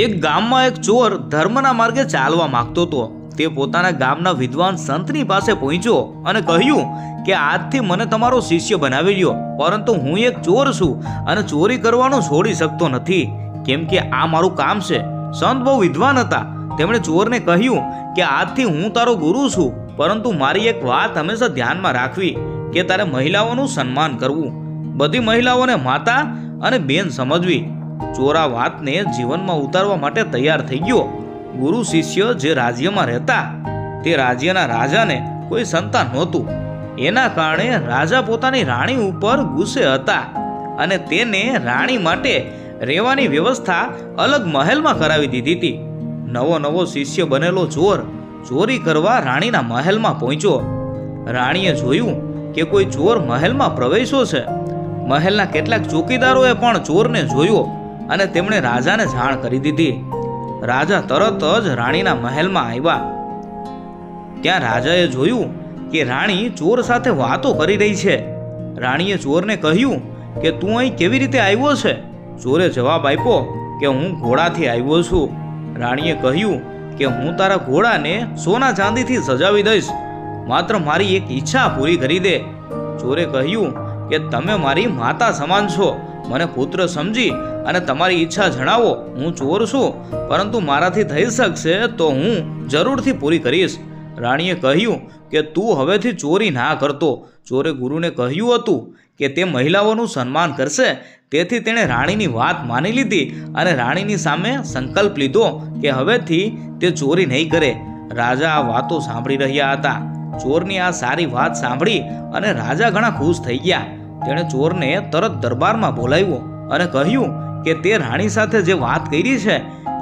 એક ગામમાં એક ચોર ધર્મના માર્ગે ચાલવા માંગતો હતો. તે પોતાના ગામના વિદ્વાન સંતની પાસે પહોંચ્યો અને કહ્યું કે આજથી મને તમારો શિષ્ય બનાવી લ્યો, પરંતુ હું એક ચોર છું અને ચોરી કરવાનું છોડી શકતો નથી. કેમ કે આ મારું કામ છે. સંત બહુ વિદ્વાન હતા. તેમણે ચોરને કહ્યું કે આજથી હું તારો ગુરુ છું, પરંતુ મારી એક વાત હંમેશા ધ્યાનમાં રાખવી કે તારે મહિલાઓનું સન્માન કરવું. બધી મહિલાઓને માતા અને બેન સમજવી. ચોરા વાતને જીવનમાં ઉતારવા માટે તૈયાર થઈ ગયો. ગુરુ શિષ્ય જે રાજ્યમાં રહેતા, તે રાજ્યના રાજાને કોઈ સંતાન નહોતું. એના કારણે રાજા પોતાની રાણી ઉપર ગુસ્સે હતા અને તેને રાણી માટે રહેવાની વ્યવસ્થા અલગ મહેલમાં કરાવી દીધી હતી. નવો નવો શિષ્ય બનેલો ચોર ચોરી કરવા રાણીના મહેલમાં પહોંચ્યો. રાણીએ જોયું કે કોઈ ચોર મહેલમાં પ્રવેશ્યો છે. મહેલના કેટલાક ચોકીદારોએ પણ ચોરને જોયો. અને તેમણે રાજાને જાણ કરી દીધી. રાજા તરત જ રાણીના મહેલમાં આવ્યા. ત્યાં રાજાએ જોયું કે રાણી ચોર સાથે વાતો કરી રહી છે. રાણીએ ચોરને કહ્યું કે, તું અહીં કેવી રીતે આવ્યો છે? ચોરે જવાબ આપ્યો કે, હું ઘોડાથી આવ્યો છું. રાણીએ કહ્યું કે, હું તારા ઘોડાને સોના ચાંદીથી સજાવી દઈશ. માત્ર મારી એક ઈચ્છા પૂરી કરી દે. ચોરે કહ્યું કે તમે મારી માતા સમાન છો. મને પુત્ર સમજી અને તમારી ઈચ્છા જણાવો, હું ચોર છું. પરંતુ મારાથી થઈ શકશે તો હું જરૂરથી પૂરી કરીશ. રાણીએ કહ્યું કે તું હવેથી ચોરી ના કરતો. ચોરે ગુરુને કહ્યું હતું કે તે મહિલાઓનું સન્માન કરશે. તેથી તેણે રાણીની વાત માની લીધી અને રાણીની સામે સંકલ્પ લીધો કે હવેથી તે ચોરી નહીં કરે. રાજા આ વાતો સાંભળી રહ્યા હતા. ચોરની આ સારી વાત સાંભળી અને રાજા ઘણા ખુશ થઈ ગયા. તેણે ચોરને તરત દરબારમાં બોલાવ્યો અને કહ્યું કે તે રાણી સાથે જે વાત કરી છે,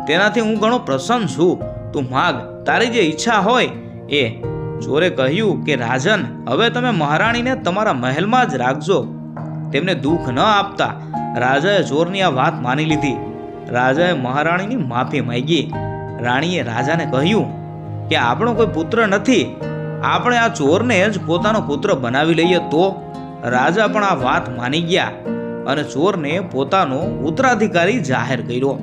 તેનાથી હું ઘણો પ્રસન્ન છું. તું માગ, તારી જે ઈચ્છા હોય એ. ચોરે કહ્યું કે, રાજન, હવે તમે મહારાણીને તમારા મહેલમાં જ રાખજો. તેમને દુઃખ ન આપતા રાજાએ ચોરની આ વાત માની લીધી. રાજાએ મહારાણીની માફી માંગી. રાણીએ રાજાને કહ્યું કે, આપણો કોઈ પુત્ર નથી. આપણે આ ચોરને જ પોતાનો પુત્ર બનાવી લઈએ તો. રાજા પણ આ વાત માની ગયા અને ચોરને પોતાનો ઉત્તરાધિકારી જાહેર કર્યો.